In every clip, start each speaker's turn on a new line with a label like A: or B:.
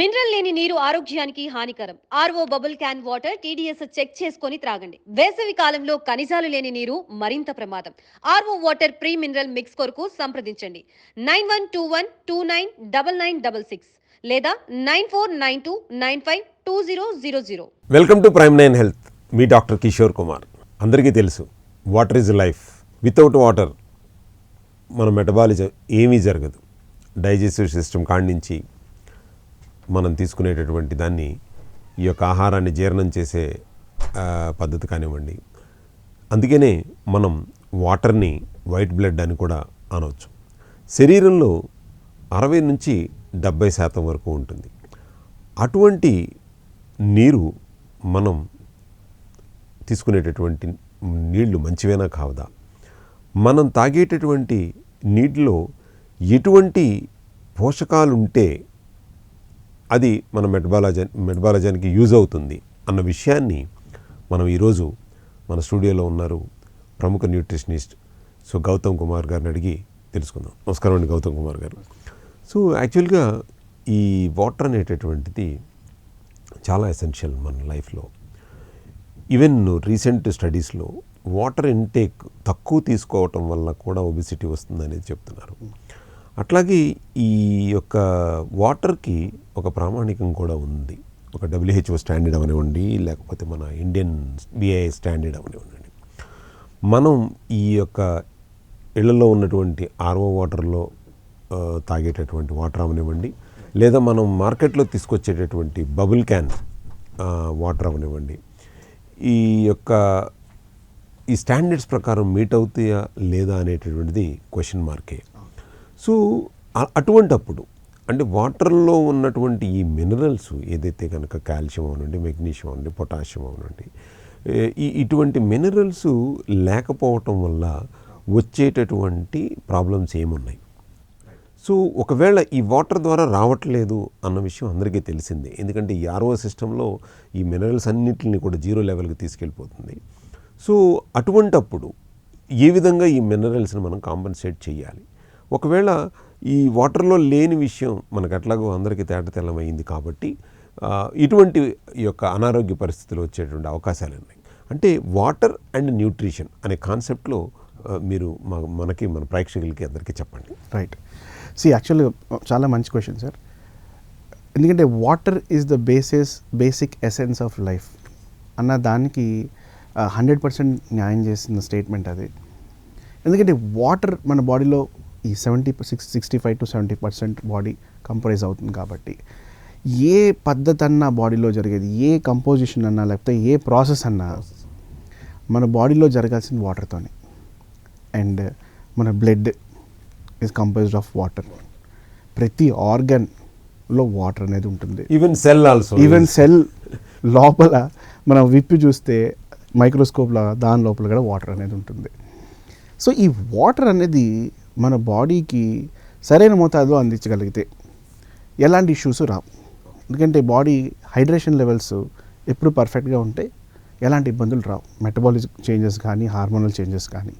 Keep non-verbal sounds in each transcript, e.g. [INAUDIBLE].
A: Mineral లేని నీరు ఆరోగ్యానికి హానికరం. RO bubble can water TDS check చేసుకొని త్రాగండి. వేసవి కాలంలో ఖనిజాలు లేని నీరు మరింత ప్రమాదం. RO water pre mineral mix కొరకు సంప్రదించండి. Nine one two one two nine double nine double six లేదా nine four nine two nine five two zero zero zero.
B: Welcome to prime nine health. Me doctor Kishore Kumar. అందరికీ తెలుసు water is life. Without water మన metabolism ఏమీ జరగదు. Digestive system కాడి నుంచి మనం తీసుకునేటటువంటి దాన్ని ఈ యొక్క ఆహారాన్ని జీర్ణం చేసే పద్ధతి కానివ్వండి. అందుకనే మనం వాటర్ని వైట్ బ్లడ్ అని కూడా అనవచ్చు శరీరంలో అరవై నుంచి డెబ్బై శాతం వరకు ఉంటుంది. అటువంటి నీరు మనం తీసుకునేటటువంటి నీళ్ళు మంచివేనా కావదా? మనం తాగేటటువంటి నీటిలో ఎటువంటి పోషకాలు ఉంటే అది మన మెటబాలజీ మెటబాలజానికి యూజ్ అవుతుంది అన్న విషయాన్ని మనం ఈరోజు మన స్టూడియోలో ఉన్నారు ప్రముఖ న్యూట్రిషనిస్ట్ సో గౌతమ్ కుమార్ గారిని అడిగి తెలుసుకుందాం. నమస్కారం అండి గౌతమ్ కుమార్ గారు. సో యాక్చువల్గా ఈ వాటర్ అనేటటువంటిది చాలా ఎసెన్షియల్ మన లైఫ్లో. ఈవెన్ రీసెంట్ స్టడీస్లో వాటర్ ఇంటేక్ తక్కువ తీసుకోవటం వల్ల కూడా ఒబిసిటీ వస్తుందనేది చెప్తున్నారు. అట్లాగే ఈ యొక్క వాటర్కి ఒక ప్రామాణికం కూడా ఉంది. ఒక డబ్ల్యూహెచ్ఓ స్టాండర్డ్ అవనివ్వండి లేకపోతే మన ఇండియన్ బిఐ స్టాండర్డ్ అవనివ్వండి మనం ఈ యొక్క ఇళ్ళలో ఉన్నటువంటి ఆర్ఓ వాటర్లో తాగేటటువంటి వాటర్ అవనివ్వండి లేదా మనం మార్కెట్లో తీసుకొచ్చేటటువంటి బబుల్ క్యాన్ వాటర్ అవనివ్వండి ఈ యొక్క ఈ స్టాండర్డ్స్ ప్రకారం మీట్ అవుతాయా లేదా అనేటటువంటిది క్వశ్చన్ మార్కే. సో అటువంటప్పుడు అంటే వాటర్లో ఉన్నటువంటి ఈ మినరల్స్ ఏదైతే కనుక కాల్షియం అవునండి మెగ్నీషియం అవునండి పొటాషియం అవునండి ఈ ఇటువంటి మినరల్స్ లేకపోవటం వల్ల వచ్చేటటువంటి ప్రాబ్లమ్స్ ఏమున్నాయి? సో ఒకవేళ ఈ వాటర్ ద్వారా రావట్లేదు అన్న విషయం అందరికీ తెలిసిందే. ఎందుకంటే ఈ ఆర్ఓ సిస్టంలో ఈ మినరల్స్ అన్నింటిని కూడా జీరో లెవెల్కి తీసుకెళ్ళిపోతుంది. సో అటువంటప్పుడు ఏ విధంగా ఈ మినరల్స్ని మనం కాంపన్సేట్ చేయాలి? ఒకవేళ ఈ వాటర్లో లేని విషయం మనకు అట్లాగో అందరికీ తేటతెల్లమైంది కాబట్టి ఇటువంటి యొక్క అనారోగ్య పరిస్థితులు వచ్చేటువంటి అవకాశాలు ఉన్నాయి. అంటే వాటర్ అండ్ న్యూట్రిషన్ అనే కాన్సెప్ట్లో మీరు మా మనకి మన ప్రేక్షకులకి అందరికీ చెప్పండి.
C: రైట్. సి యాక్చువల్గా చాలా మంచి క్వశ్చన్ సార్ ఎందుకంటే water is the basis basic essence of life అన్న దానికి హండ్రెడ్ పర్సెంట్ న్యాయం చేసిన స్టేట్మెంట్ అది. ఎందుకంటే వాటర్ మన బాడీలో ఈ seventy six sixty five to seventy percent body compose అవుతుంది కాబట్టి. ఏ పద్ధతి అన్నా బాడీలో జరిగేది ఏ కంపోజిషన్ అన్నా లేకపోతే ఏ ప్రాసెస్ అన్నా మన బాడీలో జరగాల్సిన వాటర్తోనే అండ్ మన blood is composed of water ప్రతి ఆర్గన్లో వాటర్ అనేది ఉంటుంది.
B: Even cell also
C: even cell లోపల మనం విప్పి చూస్తే మైక్రోస్కోప్లో దాని లోపల కూడా వాటర్ అనేది ఉంటుంది. సో ఈ వాటర్ అనేది మన బాడీకి సరైన మోతాదులో అందించగలిగితే ఎలాంటి ఇష్యూస్ రావు. ఎందుకంటే బాడీ హైడ్రేషన్ లెవెల్స్ ఎప్పుడు పర్ఫెక్ట్గా ఉంటే ఎలాంటి ఇబ్బందులు రావు. మెటబాలిక్ చేంజెస్ కానీ హార్మోనల్ చేంజెస్ కానీ.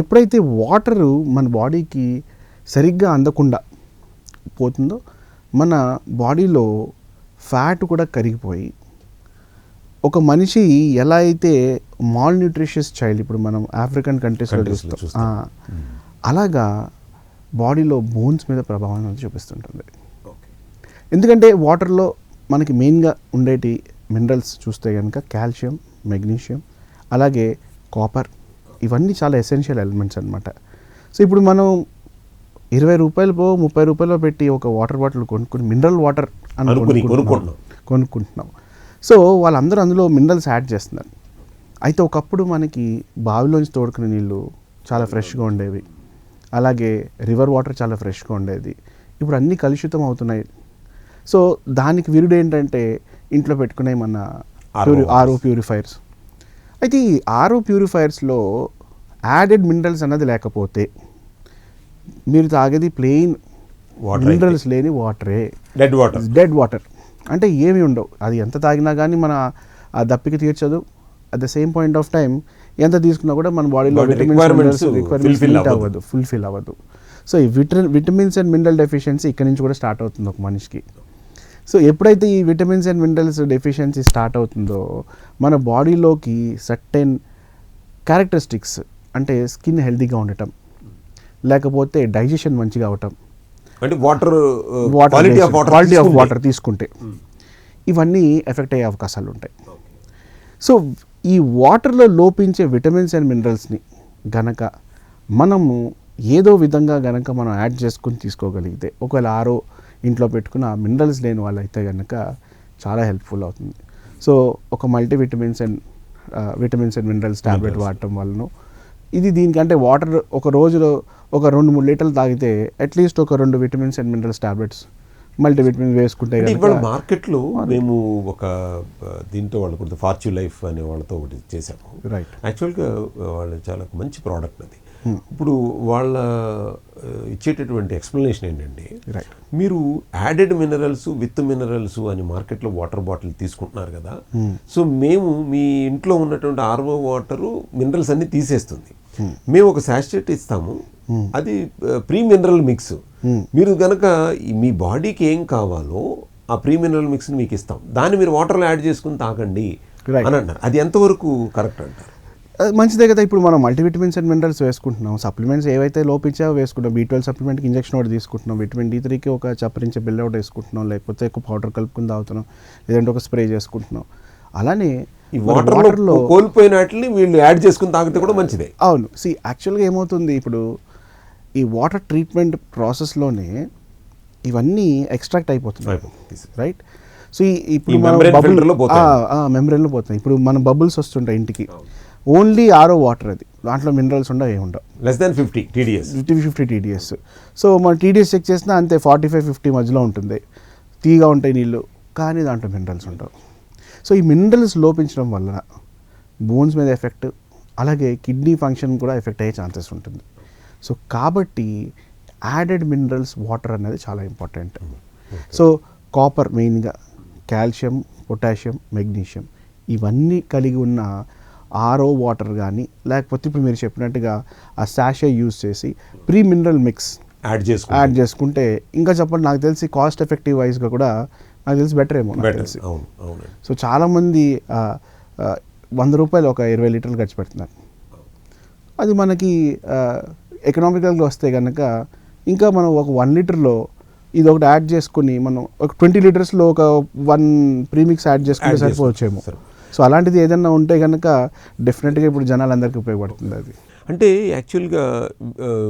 C: ఎప్పుడైతే వాటరు మన బాడీకి సరిగ్గా అందకుండా పోతుందో మన బాడీలో ఫ్యాట్ కూడా కరిగిపోయి ఒక మనిషి ఎలా అయితే మాల్ న్యూట్రిషియస్ చైల్డ్ ఇప్పుడు మనం ఆఫ్రికన్ కంట్రీస్లో చూస్తాం. అలాగా బాడీలో బోన్స్ మీద ప్రభావం అనేది చూపిస్తుంటుంది. ఎందుకంటే వాటర్లో మనకి మెయిన్గా ఉండేటి మినరల్స్ చూస్తే కనుక కాల్షియం మెగ్నీషియం అలాగే కాపర్ ఇవన్నీ చాలా ఎసెన్షియల్ ఎలిమెంట్స్ అనమాట సో ఇప్పుడు మనం ఇరవై రూపాయలు ముప్పై రూపాయలు పెట్టి ఒక వాటర్ బాటిల్ కొనుక్కుని మినరల్ వాటర్ అని. కొనుక్కుంటున్నాం. సో వాళ్ళందరూ అందులో మినరల్స్ యాడ్ చేస్తున్నారు. అయితే ఒకప్పుడు మనకి బావిలోంచి తోడుకునే నీళ్ళు చాలా ఫ్రెష్గా ఉండేవి. అలాగే రివర్ వాటర్ చాలా ఫ్రెష్గా ఉండేది. ఇప్పుడు అన్నీ కలుషితం అవుతున్నాయి. సో దానికి విరుడు ఏంటంటే ఇంట్లో పెట్టుకునే మన ప్యూరి. ఆర్ఓ ప్యూరిఫైర్స్ అయితే ఈ ఆర్ఓ ప్యూరిఫైర్స్లో యాడెడ్ మినరల్స్ అన్నది లేకపోతే మీరు తాగేది ప్లెయిన్ మినరల్స్ లేని వాటరే
B: డెడ్ వాటర్
C: డెడ్ వాటర్ అంటే ఏమి ఉండవు. అది ఎంత తాగినా కానీ మన ఆ దప్పిక తీర్చదు. At the same point of time ఎంత తీసుకున్నా కూడా మన బాడీలో
B: అవ్వదు.
C: ఫుల్ఫిల్ అవ్వదు. సో ఈ vitamin vitamins and mineral deficiency ఇక్కడ నుంచి కూడా స్టార్ట్ అవుతుంది ఒక మనిషికి. సో ఎప్పుడైతే ఈ vitamins and minerals deficiency start అవుతుందో మన బాడీలోకి సర్టెన్ క్యారెక్టరిస్టిక్స్ అంటే స్కిన్ హెల్తీగా ఉండటం లేకపోతే డైజెషన్ మంచిగా అవటం
B: అంటే వాటర్ క్వాలిటీ ఆఫ్ వాటర్
C: తీసుకుంటే. ఇవన్నీ ఎఫెక్ట్ అయ్యే అవకాశాలు ఉంటాయి. సో ఈ వాటర్లో లోపించే విటమిన్స్ అండ్ మినరల్స్ని గనక మనము ఏదో విధంగా గనక మనం యాడ్ చేసుకుని తీసుకోగలిగితే ఒకవేళ ఆరో ఇంట్లో పెట్టుకున్న ఆ మినరల్స్ లేని వాళ్ళైతే గనక చాలా హెల్ప్ఫుల్ అవుతుంది. సో ఒక multi vitamins and vitamins and minerals. Tablet వాడటం వలన ఇది దీనికంటే వాటర్ ఒక రోజులో ఒక రెండు మూడు లీటర్లు తాగితే అట్లీస్ట్ ఒక రెండు vitamins and minerals tablets multi vitamins వేసుకుంటే
B: ఇవాళ
C: గనక
B: మార్కెట్లో మేము ఒక దీంతో వాళ్ళు కూడా ఫార్చ్యూ లైఫ్ అనే వాళ్ళతో ఒకటి చేసాము
C: Right.
B: యాక్చువల్గా వాళ్ళు చాలా మంచి ప్రోడక్ట్ అది. ఇప్పుడు వాళ్ళ ఇచ్చేటటువంటి ఎక్స్ప్లెనేషన్
C: Right.
B: మీరు యాడెడ్ మినరల్స్ విత్ మినరల్స్ అని మార్కెట్లో వాటర్ బాటిల్ తీసుకుంటున్నారు కదా. సో మేము మీ ఇంట్లో ఉన్నటువంటి ఆర్వో వాటరు మినరల్స్ అన్ని తీసేస్తుంది. మేము ఒక శాస్టెట్ ఇస్తాము. అది ప్రీ మినరల్ మిక్స్ మీరు గనక ఈ మీ బాడీకి ఏం కావాలో ఆ ప్రీ మినరల్ మిక్స్ మీకు ఇస్తాం. దాన్ని మీరు వాటర్లో యాడ్ చేసుకుని
C: Right.
B: అని అంటారు అది ఎంతవరకు కరెక్ట్ అంటారు?
C: అది మంచిదే కదా. ఇప్పుడు మనం మల్టీవిటమిన్స్ అండ్ మినరల్స్ వేసుకుంటున్నాం. సప్లిమెంట్స్ ఏవైతే లోపించావో వేసుకుంటాం బీ ట్వెల్వ్ సప్లిమెంట్కి ఇంజెక్షన్ ఒకటి తీసుకుంటున్నాం. విటమిన్ డి త్రీకి ఒక చప్పరించే బిల్ ఒకటి వేసుకుంటున్నాం. లేకపోతే ఒక పౌడర్ కలుపుకుని తాగుతున్నాం. లేదంటే ఒక స్ప్రే చేసుకుంటున్నాం. అలానే
B: ఈ వాటర్లో కోల్పోయిన వీళ్ళు యాడ్ చేసుకుని తాగితే కూడా మంచిదే.
C: అవును. సి యాక్చువల్గా ఏమవుతుంది? ఇప్పుడు ఈ వాటర్ ట్రీట్మెంట్ ప్రాసెస్లోనే ఇవన్నీ ఎక్స్ట్రాక్ట్ అయిపోతున్నాయి. రైట్? సో ఈ ఇప్పుడు మనం
B: membrane
C: బబుల్
B: filter లో పోతాయి.
C: మెంబ్రెన్లో పోతాయి ఇప్పుడు మన బబుల్స్ వస్తుంటాయి ఇంటికి. ఓన్లీ ఆరో వాటర్ అది. దాంట్లో మినరల్స్ ఉండవు ఏమి ఉండవు.
B: Less than fifty TDS.
C: Fifty fifty TDS. So మన టీడీఎస్ చెక్ చేసినా అంతే ఫార్టీ ఫైవ్ ఫిఫ్టీ మధ్యలో ఉంటుంది. తీగా ఉంటాయి నీళ్ళు కానీ దాంట్లో మినరల్స్ ఉండవు. సో ఈ మినరల్స్ లోపించడం వలన బోన్స్ మీద ఎఫెక్ట్ అలాగే కిడ్నీ ఫంక్షన్ కూడా ఎఫెక్ట్ అయ్యే ఛాన్సెస్ ఉంటుంది. సో కాబట్టి యాడెడ్ మినరల్స్ వాటర్ అనేది చాలా ఇంపార్టెంట్ సో కాపర్ మెయిన్గా కాల్షియం పొటాషియం మెగ్నీషియం ఇవన్నీ కలిగి ఉన్న ఆరో వాటర్ కానీ లేకపోతే ఇప్పుడు మీరు చెప్పినట్టుగా ఆ శాషే యూస్ చేసి ప్రీ మినరల్ మిక్స్
B: యాడ్ చేసుకుంటే.
C: యాడ్ చేసుకుంటే ఇంకా చెప్పండి నాకు తెలిసి కాస్ట్ ఎఫెక్టివ్ వైజ్గా కూడా నాకు తెలిసి బెటర్ ఏమో తెలిసి. సో చాలామంది వంద రూపాయలు ఒక ఇరవై లీటర్లు ఖర్చు పెడుతున్నారు. అది మనకి ఎకనామికల్గా వస్తే కనుక ఇంకా మనం ఒక వన్ లీటర్లో ఇది ఒకటి యాడ్ చేసుకుని మనం ఒక ట్వంటీ లీటర్స్లో ఒక వన్ ప్రీమిక్స్ యాడ్ చేసుకుంటే సరిపోవచ్చేమో. సో అలాంటిది ఏదైనా ఉంటే కనుక డెఫినెట్గా ఇప్పుడు జనాలందరికీ ఉపయోగపడుతుంది అది.
B: అంటే యాక్చువల్గా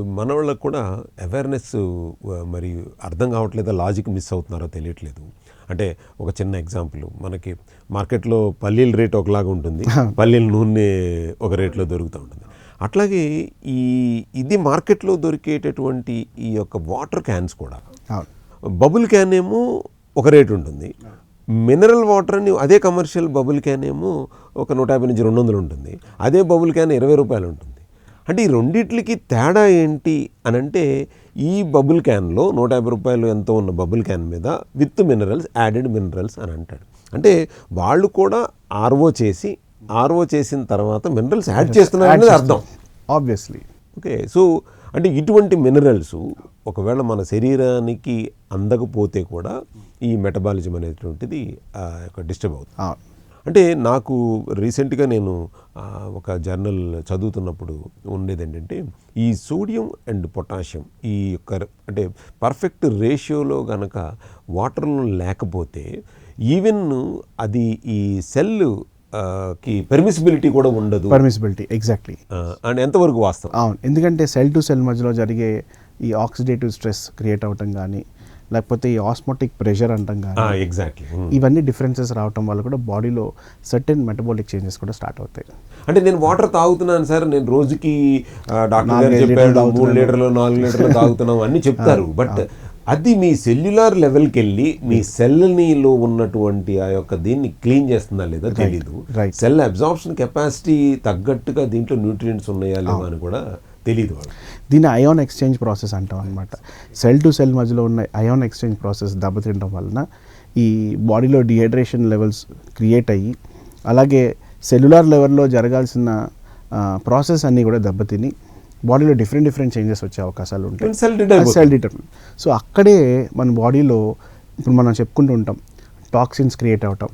B: మన వాళ్ళకు కూడా అవేర్నెస్ మరి అర్థం కావట్లేదా లాజిక్ మిస్ అవుతున్నారో తెలియట్లేదు. అంటే ఒక చిన్న ఎగ్జాంపుల్ మనకి మార్కెట్లో పల్లీల రేట్ ఒకలాగా ఉంటుంది. [LAUGHS] పల్లీల నూనె ఒక రేట్లో దొరుకుతూ ఉంటుంది. అట్లాగే ఈ ఇది మార్కెట్లో దొరికేటటువంటి ఈ యొక్క వాటర్ క్యాన్స్ కూడా. బబుల్ క్యాన్ ఏమో ఒక రేట్ ఉంటుంది. మినరల్ వాటర్ అని అదే కమర్షియల్ బబుల్ క్యాన్ ఏమో ఒక నూట యాభై నుంచి రెండు వందలు ఉంటుంది. అదే బబుల్ క్యాన్ ఇరవై రూపాయలు ఉంటుంది. అంటే ఈ రెండిట్లకి తేడా ఏంటి అని అంటే ఈ బబుల్ క్యాన్లో నూట యాభై రూపాయలు ఎంతో ఉన్న బబుల్ క్యాన్ మీద విత్ మినరల్స్ యాడెడ్ మినరల్స్ అని అంటాడు. అంటే వాళ్ళు కూడా ఆర్ఓ చేసి ఆర్ఓ చేసిన తర్వాత మినరల్స్ యాడ్ చేస్తున్నారు అనేది అర్థం.
C: ఆబ్వియస్లీ
B: ఓకే సో అంటే ఇటువంటి మినరల్స్ ఒకవేళ మన శరీరానికి అందకపోతే కూడా ఈ మెటబాలిజం అనేటువంటిది డిస్టర్బ్ అవుతుంది. అంటే నాకు రీసెంట్గా నేను ఒక జర్నల్ చదువుతున్నప్పుడు ఉండేది ఏంటంటే ఈ సోడియం అండ్ పొటాషియం ఈ యొక్క అంటే పర్ఫెక్ట్ రేషియోలో గనక వాటర్లో లేకపోతే ఈవెన్ అది ఈ సెల్ కి పెర్మిసిబిలిటీ కూడా ఉండదు.
C: పర్మిసిబిలిటీ ఎగ్జాక్ట్లీ
B: అండ్ ఎంతవరకు వాస్తవం?
C: అవును ఎందుకంటే సెల్ టు సెల్ మధ్యలో జరిగే ఈ ఆక్సిడేటివ్ స్ట్రెస్ క్రియేట్ అవటం కానీ లేకపోతే ఈ ఆస్మోటిక్ ప్రెషర్ అంటాం కానీ
B: ఎగ్జాక్ట్లీ
C: ఇవన్నీ డిఫరెన్సెస్ రావటం వల్ల కూడా బాడీలో సర్టెన్ మెటబాలిక్ చేంజెస్ కూడా స్టార్ట్ అవుతాయి.
B: అంటే నేను వాటర్ తాగుతున్నాను సార్ నేను రోజుకి డాక్టర్ గారు చెప్పాడు మూడు. లీటర్లు నాలుగు లీటర్లు తాగుతున్నాం అన్ని చెప్తారు. బట్ అది మీ సెల్యులార్ లెవెల్కి వెళ్ళి మీ సెల్నిలో ఉన్నటువంటి ఆ యొక్క దీన్ని క్లీన్ చేస్తుందా లేదా తెలీదు. సెల్ అబ్జార్ప్షన్ కెపాసిటీ తగ్గట్టుగా దీంట్లో న్యూట్రియంట్స్ ఉన్నాయా లేవా అని కూడా తెలియదు
C: దీన్ని అయోన్ ఎక్స్చేంజ్ ప్రాసెస్ అంటాం అనమాట సెల్ టు సెల్ మధ్యలో ఉన్న అయోన్ ఎక్స్చేంజ్ ప్రాసెస్ దెబ్బతినడం వలన ఈ బాడీలో డిహైడ్రేషన్ లెవెల్స్ క్రియేట్ అయ్యి అలాగే సెల్యులార్ లెవెల్లో జరగాల్సిన ప్రాసెస్ అన్నీ కూడా దెబ్బతిని బాడీలో డిఫరెంట్ డిఫరెంట్ చేంజెస్ వచ్చే అవకాశాలు ఉంటాయి. సెల్ డిటర్మిన్ సో అక్కడే మన బాడీలో ఇప్పుడు మనం చెప్పుకుంటూ ఉంటాం టాక్సిన్స్ క్రియేట్ అవ్వటం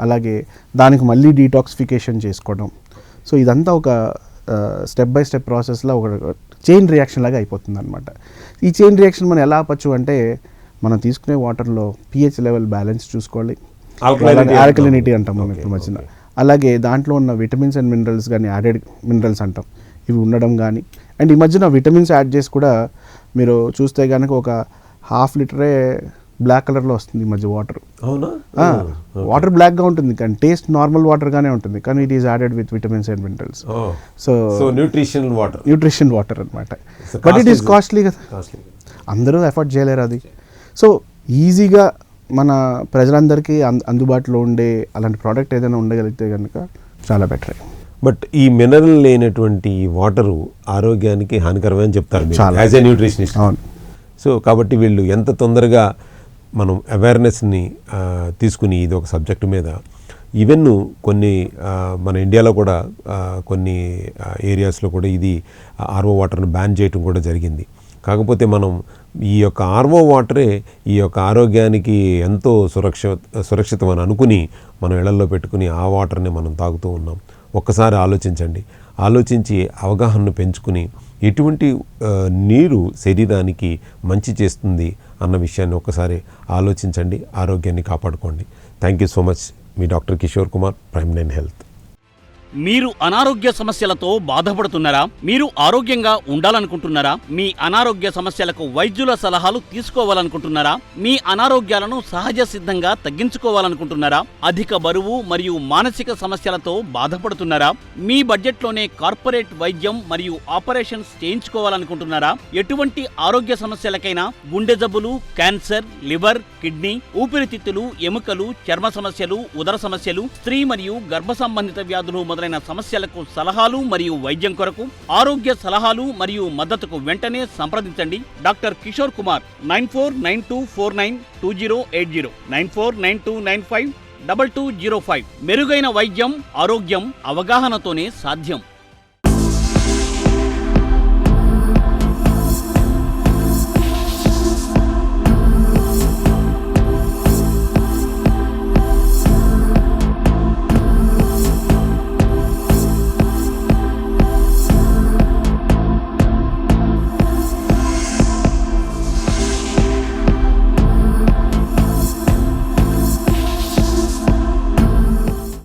C: అలాగే దానికి మళ్ళీ డీటాక్సిఫికేషన్ చేసుకోవడం సో ఇదంతా ఒక స్టెప్ బై స్టెప్ ప్రాసెస్లో ఒక చైన్ రియాక్షన్ లాగా అయిపోతుంది అనమాట ఈ చైన్ రియాక్షన్ మనం ఎలా ఆపచ్చు అంటే మనం తీసుకునే వాటర్లో పిహెచ్ లెవెల్ బ్యాలెన్స్ చూసుకోవాలి. ఆల్కలినిటీ
B: అంటాం.
C: మనం ఇప్పుడు మధ్యన. అలాగే దాంట్లో ఉన్న విటమిన్స్ అండ్ మినరల్స్ కానీ యాడెడ్ మినరల్స్ అంటాం. ఇవి ఉండడం కానీ. అండ్ ఈ మధ్యన విటమిన్స్ యాడ్ చేసి కూడా మీరు చూస్తే కనుక ఒక హాఫ్ లీటరే బ్లాక్ కలర్లో వస్తుంది ఈ మధ్య వాటర్.
B: అవునా?
C: వాటర్ బ్లాక్గా ఉంటుంది కానీ టేస్ట్ నార్మల్ వాటర్గానే ఉంటుంది. కానీ it is added with vitamins and minerals. So
B: so nutrition water.
C: Nutrition water అనమాట బట్ ఇట్ ఈస్ కాస్ట్లీ కదా. అందరూ ఎఫర్ట్ చేయలేరు అది. సో ఈజీగా మన ప్రజలందరికీ అందుబాటులో ఉండే అలాంటి ప్రోడక్ట్ ఏదైనా ఉండగలిగితే కనుక చాలా బెటర్.
B: బట్ ఈ మినరల్ లేనటువంటి వాటరు ఆరోగ్యానికి హానికరమే అని చెప్తారు. As a nutritionist.
C: అవును.
B: సో కాబట్టి వీళ్ళు ఎంత తొందరగా మనం అవేర్నెస్ని తీసుకుని ఇది ఒక సబ్జెక్ట్ మీద ఈవెన్ కొన్ని మన ఇండియాలో కూడా కొన్ని ఏరియాస్లో కూడా ఇది ఆర్ఓ వాటర్ను బ్యాన్ చేయటం కూడా జరిగింది. కాకపోతే మనం ఈ యొక్క ఆర్ఓ వాటరే ఈ యొక్క ఆరోగ్యానికి ఎంతో సురక్ష సురక్షితం అని అనుకుని మనం ఇళ్ళలో పెట్టుకుని ఆ వాటర్ని మనం తాగుతూ ఉన్నాం. ఒక్కసారి ఆలోచించండి. ఆలోచించి అవగాహనను పెంచుకుని ఎటువంటి నీరు శరీరానికి మంచి చేస్తుంది అన్న విషయాన్ని ఒక్కసారి ఆలోచించండి. ఆరోగ్యాన్ని కాపాడుకోండి. Thank you so much me doctor Kishore Kumar prime nine health
D: మీరు అనారోగ్య సమస్యలతో బాధపడుతున్నారా? మీరు ఆరోగ్యంగా ఉండాలనుకుంటున్నారా? మీ అనారోగ్య సమస్యలకు వైద్యుల సలహాలు తీసుకోవాలనుకుంటున్నారా? మీ అనారోగ్యాలను సహజ సిద్ధంగా తగ్గించుకోవాలనుకుంటున్నారా? అధిక బరువు మరియు మానసిక సమస్యలతో బాధపడుతున్నారా? మీ బడ్జెట్లోనే కార్పొరేట్ వైద్యం మరియు ఆపరేషన్స్ చేయించుకోవాలనుకుంటున్నారా? ఎటువంటి ఆరోగ్య సమస్యలకైనా గుండె జబ్బులు క్యాన్సర్ లివర్ కిడ్నీ ఊపిరితిత్తులు ఎముకలు చర్మ సమస్యలు ఉదర సమస్యలు స్త్రీ మరియు గర్భ సంబంధిత వ్యాధులు మొదలైన సమస్యలకు సలహాలు మరియు వైద్యం కొరకు ఆరోగ్య సలహాలు మరియు మద్దతుకు వెంటనే సంప్రదించండి. Doctor Kishore Kumar nine four nine two four nine two zero eight zero nine four nine two nine five double two zero five. మెరుగైన వైద్యం ఆరోగ్యం అవగాహనతోనే సాధ్యం.